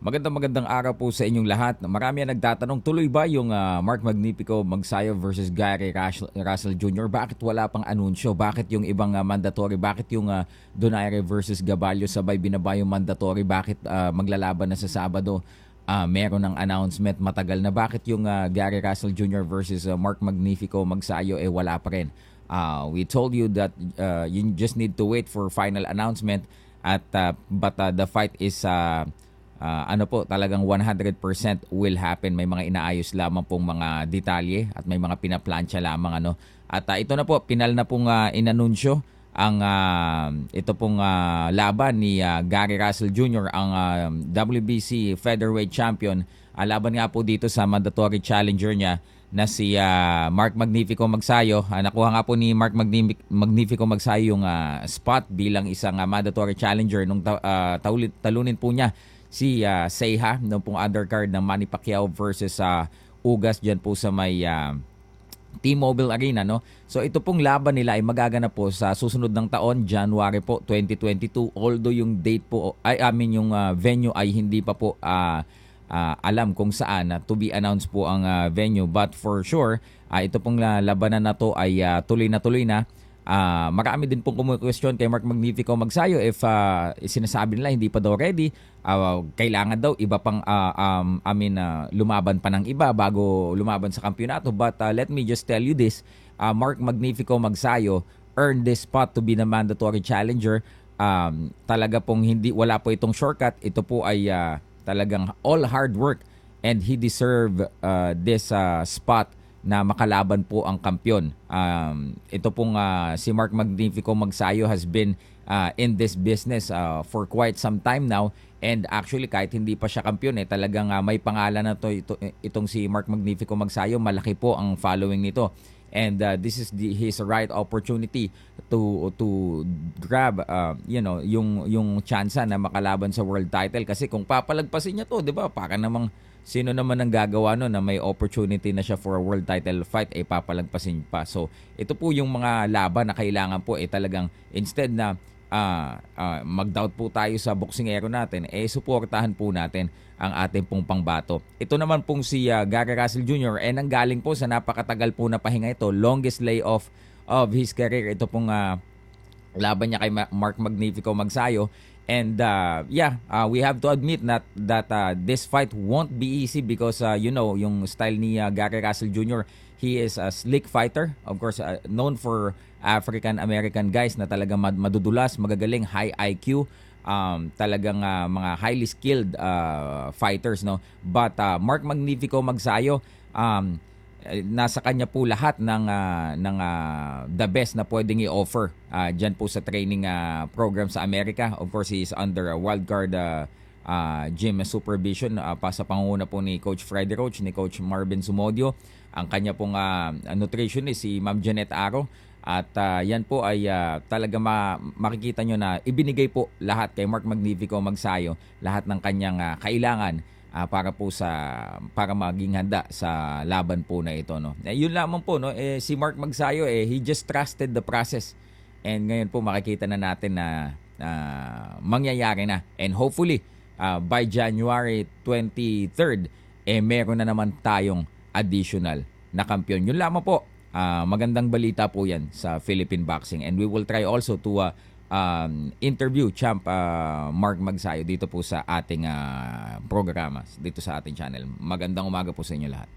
Magandang magandang araw po sa inyong lahat. Marami ang nagtatanong, tuloy ba yung ah, Mark Magnifico Magsayo versus Gary Russell, Russell Jr.? Bakit wala pang anunsyo? Bakit yung ibang ah, mandatory? Bakit yung uh, Donaire versus Gabalio sabay binaba yung mandatory? Bakit ah, maglalaban na sa Sabado? Ah, meron ng announcement matagal na. Bakit yung ah, Gary Russell Jr. versus ah, Mark Magnifico Magsayo eh wala pa rin? Ah, we told you that uh, you just need to wait for final announcement at uh, but uh, the fight is uh, uh, ano po talagang 100% will happen may mga inaayos lamang pong mga detalye at may mga pinaplansya lamang ano at uh, ito na po pinal na pong uh, inanunsyo ang uh, ito pong uh, laban ni uh, Gary Russell Jr. ang uh, WBC featherweight champion uh, laban nga po dito sa mandatory challenger niya na si uh, Mark Magnifico Magsayo. Uh, nakuha nga po ni Mark Magni- Magnifico Magsayo yung uh, spot bilang isang uh, mandatory challenger nung ta- uh, talunin po niya si uh, Seiha nung pong undercard ng Manny Pacquiao versus uh, Ugas dyan po sa may uh, T-Mobile Arena no. So ito pong laban nila ay magaganap po sa susunod ng taon, January po 2022. Although yung date po ay amin yung uh, venue ay hindi pa po uh, uh, alam kung saan uh, to be announced po ang uh, venue but for sure uh, ito pong labanan na to ay uh, tuloy na tuloy na uh, marami din pong kumu-question kay Mark Magnifico Magsayo if uh, sinasabi nila hindi pa daw ready uh, kailangan daw iba pang uh, um, I mean uh, lumaban pa ng iba bago lumaban sa kampyonato. But uh, let me just tell you this uh, Mark Magnifico Magsayo earned this spot to be the mandatory challenger. Um, talaga pong hindi wala po itong shortcut. Ito po ay uh, talagang all hard work and he deserve uh, this uh, spot na makalaban po ang kampyon. Um, ito pong uh, si Mark Magnifico Magsayo has been uh, in this business uh, for quite some time now. And actually kahit hindi pa siya kampyon eh talagang uh, may pangalan na to ito, itong si Mark Magnifico Magsayo. Malaki po ang following nito. And uh, this is the, his right opportunity to to grab uh, you know yung yung chance na makalaban sa world title. Kasi kung papalagpasin niya to 'di ba para namang sino naman ang gagawa no na may opportunity na siya for a world title fight ay eh, papalagpasin pa so ito po yung mga laban na kailangan po eh talagang instead na uh, uh, mag-doubt po tayo sa boksingero natin, eh suportahan po natin ang ating pong pangbato. Ito naman pong si uh, Gary Russell Jr. eh nanggaling po sa napakatagal po na pahinga ito, longest layoff of his career. Ito pong uh, laban niya kay Mark Magnifico Magsayo. And uh, yeah, uh, we have to admit that that uh, this fight won't be easy because uh, you know yung style ni uh, Gary Russell Jr. He is a slick fighter, of course, uh, known for African American guys na talagang madudulas, magagaling, high IQ, um, talagang uh, mga highly skilled uh, fighters no. But uh, Mark Magnifico Magsayo um, nasa kanya po lahat ng uh, ng uh, the best na pwedeng i-offer uh, diyan po sa training uh, program sa Amerika. Of course, he is under a wildcard uh, uh, gym supervision uh, pa sa pangunguna po ni Coach Freddy Roach, ni Coach Marvin Sumodio. Ang kanya pong uh, nutritionist si Ma'am Janet Aro. At uh, yan po ay uh, talaga ma- makikita nyo na ibinigay po lahat kay Mark Magnifico Magsayo, lahat ng kanyang uh, kailangan uh, para po sa para maging handa sa laban po na ito no. Eh, yun lamang po no, eh, si Mark Magsayo eh he just trusted the process. And ngayon po makikita na natin na uh, mangyayari na and hopefully uh, by January 23rd eh meron na naman tayong additional na kampiyon. Yun lamang po. Uh, magandang balita po yan sa Philippine Boxing and we will try also to uh, um, interview champ uh, Mark Magsayo dito po sa ating uh, programa dito sa ating channel. Magandang umaga po sa inyo lahat.